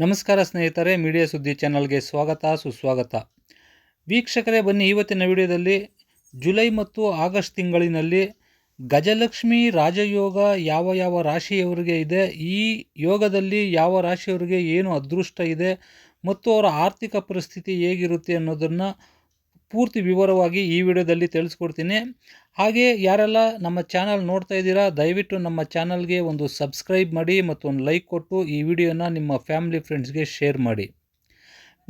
ನಮಸ್ಕಾರ ಸ್ನೇಹಿತರೆ ಮೀಡಿಯಾ ಸುದ್ದಿ ಚಾನಲ್ಗೆ ಸ್ವಾಗತ, ಸುಸ್ವಾಗತ. ವೀಕ್ಷಕರೇ, ಬನ್ನಿ ಇವತ್ತಿನ ವಿಡಿಯೋದಲ್ಲಿ ಜುಲೈ ಮತ್ತು ಆಗಸ್ಟ್ ತಿಂಗಳಿನಲ್ಲಿ ಗಜಲಕ್ಷ್ಮಿ ರಾಜಯೋಗ ಯಾವ ಯಾವ ರಾಶಿಯವರಿಗೆ ಇದೆ, ಈ ಯೋಗದಲ್ಲಿ ಯಾವ ರಾಶಿಯವರಿಗೆ ಏನು ಅದೃಷ್ಟ ಇದೆ ಮತ್ತು ಅವರ ಆರ್ಥಿಕ ಪರಿಸ್ಥಿತಿ ಹೇಗಿರುತ್ತೆ ಅನ್ನೋದನ್ನು ಪೂರ್ತಿ ವಿವರವಾಗಿ ಈ ವಿಡಿಯೋದಲ್ಲಿ ತಿಳಿಸ್ಕೊಡ್ತೀನಿ. ಹಾಗೆ ಯಾರೆಲ್ಲ ನಮ್ಮ ಚಾನಲ್ ನೋಡ್ತಾ ಇದ್ದೀರಾ, ದಯವಿಟ್ಟು ನಮ್ಮ ಚಾನಲ್ಗೆ ಒಂದು ಸಬ್ಸ್ಕ್ರೈಬ್ ಮಾಡಿ ಮತ್ತು ಒಂದು ಲೈಕ್ ಕೊಟ್ಟು ಈ ವಿಡಿಯೋನ ನಿಮ್ಮ ಫ್ಯಾಮಿಲಿ ಫ್ರೆಂಡ್ಸ್ಗೆ ಶೇರ್ ಮಾಡಿ.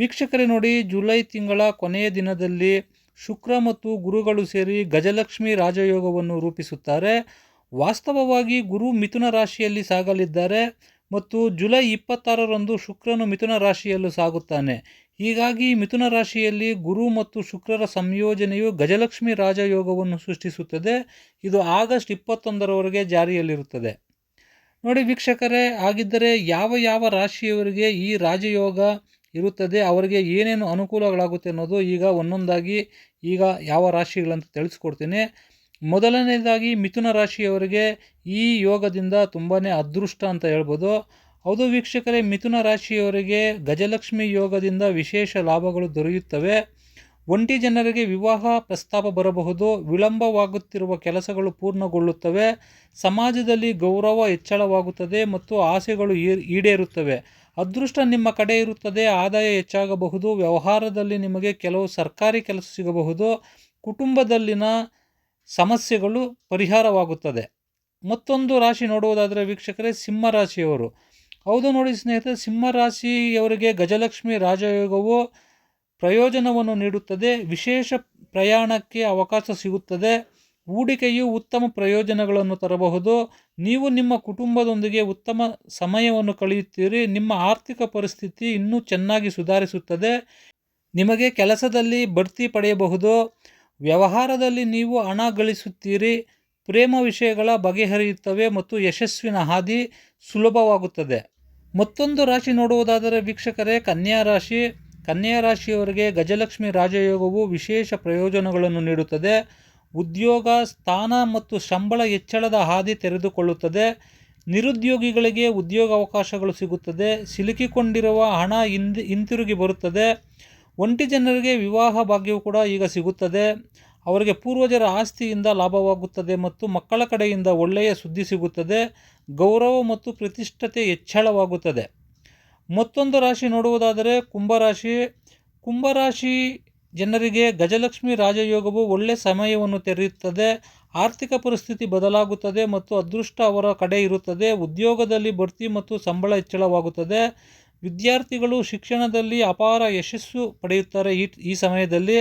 ವೀಕ್ಷಕರೇ ನೋಡಿ, ಜುಲೈ ತಿಂಗಳ ಕೊನೆಯ ದಿನದಲ್ಲಿ ಶುಕ್ರ ಮತ್ತು ಗುರುಗಳು ಸೇರಿ ಗಜಲಕ್ಷ್ಮಿ ರಾಜಯೋಗವನ್ನು ರೂಪಿಸುತ್ತಾರೆ. ವಾಸ್ತವವಾಗಿ ಗುರು ಮಿಥುನ ರಾಶಿಯಲ್ಲಿ ಸಾಗಲಿದ್ದಾರೆ. ಮತ್ತು ಜುಲೈ ಇಪ್ಪತ್ತಾರರಂದು ಶುಕ್ರನು ಮಿಥುನ ರಾಶಿಯಲ್ಲೂ ಸಾಗುತ್ತಾನೆ. ಹೀಗಾಗಿ ಮಿಥುನ ರಾಶಿಯಲ್ಲಿ ಗುರು ಮತ್ತು ಶುಕ್ರರ ಸಂಯೋಜನೆಯು ಗಜಲಕ್ಷ್ಮಿ ರಾಜಯೋಗವನ್ನು ಸೃಷ್ಟಿಸುತ್ತದೆ. ಇದು ಆಗಸ್ಟ್ ಇಪ್ಪತ್ತೊಂದರವರೆಗೆ ಜಾರಿಯಲ್ಲಿರುತ್ತದೆ. ನೋಡಿ ವೀಕ್ಷಕರೇ ಆಗಿದ್ದರೆ ಯಾವ ಯಾವ ರಾಶಿಯವರಿಗೆ ಈ ರಾಜಯೋಗ ಇರುತ್ತದೆ, ಅವರಿಗೆ ಏನೇನು ಅನುಕೂಲಗಳಾಗುತ್ತೆ ಅನ್ನೋದು ಈಗ ಒಂದೊಂದಾಗಿ ಈಗ ಯಾವ ರಾಶಿಗಳಂತ ತಿಳಿಸ್ಕೊಡ್ತೀನಿ. ಮೊದಲನೇದಾಗಿ ಮಿಥುನ ರಾಶಿಯವರಿಗೆ ಈ ಯೋಗದಿಂದ ತುಂಬಾ ಅದೃಷ್ಟ ಅಂತ ಹೇಳ್ಬೋದು. ಹೌದು ವೀಕ್ಷಕರೇ, ಮಿಥುನ ರಾಶಿಯವರಿಗೆ ಗಜಲಕ್ಷ್ಮಿ ಯೋಗದಿಂದ ವಿಶೇಷ ಲಾಭಗಳು ದೊರೆಯುತ್ತವೆ. ಒಂಟಿ ಜನರಿಗೆ ವಿವಾಹ ಪ್ರಸ್ತಾಪ ಬರಬಹುದು. ವಿಳಂಬವಾಗುತ್ತಿರುವ ಕೆಲಸಗಳು ಪೂರ್ಣಗೊಳ್ಳುತ್ತವೆ. ಸಮಾಜದಲ್ಲಿ ಗೌರವ ಹೆಚ್ಚಳವಾಗುತ್ತದೆ ಮತ್ತು ಆಸೆಗಳು ಈಡೇರುತ್ತವೆ. ಅದೃಷ್ಟ ನಿಮ್ಮ ಕಡೆ ಇರುತ್ತದೆ, ಆದಾಯ ಹೆಚ್ಚಾಗಬಹುದು. ವ್ಯವಹಾರದಲ್ಲಿ ನಿಮಗೆ ಕೆಲವು ಸರ್ಕಾರಿ ಕೆಲಸ ಸಿಗಬಹುದು. ಕುಟುಂಬದಲ್ಲಿನ ಸಮಸ್ಯೆಗಳು ಪರಿಹಾರವಾಗುತ್ತದೆ. ಮತ್ತೊಂದು ರಾಶಿ ನೋಡುವುದಾದರೆ ವೀಕ್ಷಕರೇ ಸಿಂಹ ರಾಶಿಯವರು ಹೌದು ನೋಡಿ ಸ್ನೇಹಿತರೆ, ಸಿಂಹರಾಶಿಯವರಿಗೆ ಗಜಲಕ್ಷ್ಮಿ ರಾಜಯೋಗವು ಪ್ರಯೋಜನವನ್ನು ನೀಡುತ್ತದೆ. ವಿಶೇಷ ಪ್ರಯಾಣಕ್ಕೆ ಅವಕಾಶ ಸಿಗುತ್ತದೆ. ಹೂಡಿಕೆಯು ಉತ್ತಮ ಪ್ರಯೋಜನಗಳನ್ನು ತರಬಹುದು. ನೀವು ನಿಮ್ಮ ಕುಟುಂಬದೊಂದಿಗೆ ಉತ್ತಮ ಸಮಯವನ್ನು ಕಳೆಯುತ್ತೀರಿ. ನಿಮ್ಮ ಆರ್ಥಿಕ ಪರಿಸ್ಥಿತಿ ಇನ್ನೂ ಚೆನ್ನಾಗಿ ಸುಧಾರಿಸುತ್ತದೆ. ನಿಮಗೆ ಕೆಲಸದಲ್ಲಿ ಬಡ್ತಿ ಪಡೆಯಬಹುದು. ವ್ಯವಹಾರದಲ್ಲಿ ನೀವು ಹಣ ಗಳಿಸುತ್ತೀರಿ, ಪ್ರೇಮ ವಿಷಯಗಳ ಬಗೆಹರಿಯುತ್ತವೆ ಮತ್ತು ಯಶಸ್ವಿನ ಹಾದಿ ಸುಲಭವಾಗುತ್ತದೆ. ಮತ್ತೊಂದು ರಾಶಿ ನೋಡುವುದಾದರೆ ವೀಕ್ಷಕರೇ, ಕನ್ಯಾ ರಾಶಿ. ಕನ್ಯಾ ರಾಶಿಯವರಿಗೆ ಗಜಲಕ್ಷ್ಮಿ ರಾಜಯೋಗವು ವಿಶೇಷ ಪ್ರಯೋಜನಗಳನ್ನು ನೀಡುತ್ತದೆ. ಉದ್ಯೋಗ, ಸ್ಥಾನ ಮತ್ತು ಸಂಬಳ ಹೆಚ್ಚಳದ ಹಾದಿ ತೆರೆದುಕೊಳ್ಳುತ್ತದೆ. ನಿರುದ್ಯೋಗಿಗಳಿಗೆ ಉದ್ಯೋಗ ಅವಕಾಶಗಳು ಸಿಗುತ್ತದೆ. ಸಿಲುಕಿಕೊಂಡಿರುವ ಹಣ ಹಿಂದಿ, ಹಿಂತಿರುಗಿ ಬರುತ್ತದೆ. ಒಂಟಿ ಜನರಿಗೆ ವಿವಾಹ ಭಾಗ್ಯವು ಕೂಡ ಈಗ ಸಿಗುತ್ತದೆ. ಅವರಿಗೆ ಪೂರ್ವಜರ ಆಸ್ತಿಯಿಂದ ಲಾಭವಾಗುತ್ತದೆ ಮತ್ತು ಮಕ್ಕಳ ಕಡೆಯಿಂದ ಒಳ್ಳೆಯ ಸುದ್ದಿ ಸಿಗುತ್ತದೆ. ಗೌರವ ಮತ್ತು ಪ್ರತಿಷ್ಠತೆ ಹೆಚ್ಚಳವಾಗುತ್ತದೆ. ಮತ್ತೊಂದು ರಾಶಿ ನೋಡುವುದಾದರೆ ಕುಂಭರಾಶಿ ಕುಂಭರಾಶಿ ಜನರಿಗೆ ಗಜಲಕ್ಷ್ಮಿ ರಾಜಯೋಗವು ಒಳ್ಳೆಯ ಸಮಯವನ್ನು ತೆರೆಯುತ್ತದೆ. ಆರ್ಥಿಕ ಪರಿಸ್ಥಿತಿ ಬದಲಾಗುತ್ತದೆ ಮತ್ತು ಅದೃಷ್ಟ ಅವರ ಕಡೆ ಇರುತ್ತದೆ. ಉದ್ಯೋಗದಲ್ಲಿ ಬಡ್ತಿ ಮತ್ತು ಸಂಬಳ ಹೆಚ್ಚಳವಾಗುತ್ತದೆ. ವಿದ್ಯಾರ್ಥಿಗಳು ಶಿಕ್ಷಣದಲ್ಲಿ ಅಪಾರ ಯಶಸ್ಸು ಪಡೆಯುತ್ತಾರೆ. ಈ ಈ ಸಮಯದಲ್ಲಿ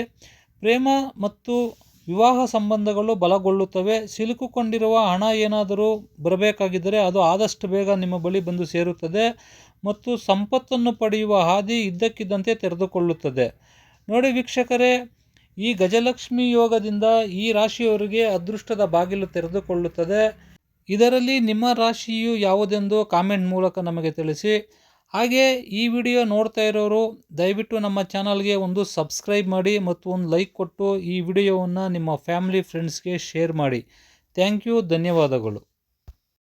ಪ್ರೇಮ ಮತ್ತು ವಿವಾಹ ಸಂಬಂಧಗಳು ಬಲಗೊಳ್ಳುತ್ತವೆ. ಸಿಲುಕಿಕೊಂಡಿರುವ ಹಣ ಏನಾದರೂ ಬರಬೇಕಾಗಿದ್ದರೆ ಅದು ಆದಷ್ಟು ಬೇಗ ನಿಮ್ಮ ಬಳಿ ಬಂದು ಸೇರುತ್ತದೆ ಮತ್ತು ಸಂಪತ್ತನ್ನು ಪಡೆಯುವ ಹಾದಿ ಇದ್ದಕ್ಕಿದ್ದಂತೆ ತೆರೆದುಕೊಳ್ಳುತ್ತದೆ. ನೋಡಿ ವೀಕ್ಷಕರೇ, ಈ ಗಜಲಕ್ಷ್ಮಿ ಯೋಗದಿಂದ ಈ ರಾಶಿಯವರಿಗೆ ಅದೃಷ್ಟದ ಬಾಗಿಲು ತೆರೆದುಕೊಳ್ಳುತ್ತದೆ. ಇದರಲ್ಲಿ ನಿಮ್ಮ ರಾಶಿಯು ಯಾವುದೆಂದು ಕಾಮೆಂಟ್ ಮೂಲಕ ನಮಗೆ ತಿಳಿಸಿ. ಹಾಗೆ ಈ ವಿಡಿಯೋ ನೋಡ್ತಾ ಇರೋರು, ದಯವಿಟ್ಟು ನಮ್ಮ ಚಾನಲ್ಗೆ ಒಂದು ಸಬ್ಸ್ಕ್ರೈಬ್ ಮಾಡಿ ಮತ್ತು ಒಂದು ಲೈಕ್ ಕೊಟ್ಟು ಈ ವಿಡಿಯೋವನ್ನು ನಿಮ್ಮ ಫ್ಯಾಮಿಲಿ ಫ್ರೆಂಡ್ಸ್ಗೆ ಶೇರ್ ಮಾಡಿ. ಥ್ಯಾಂಕ್ ಯು, ಧನ್ಯವಾದಗಳು.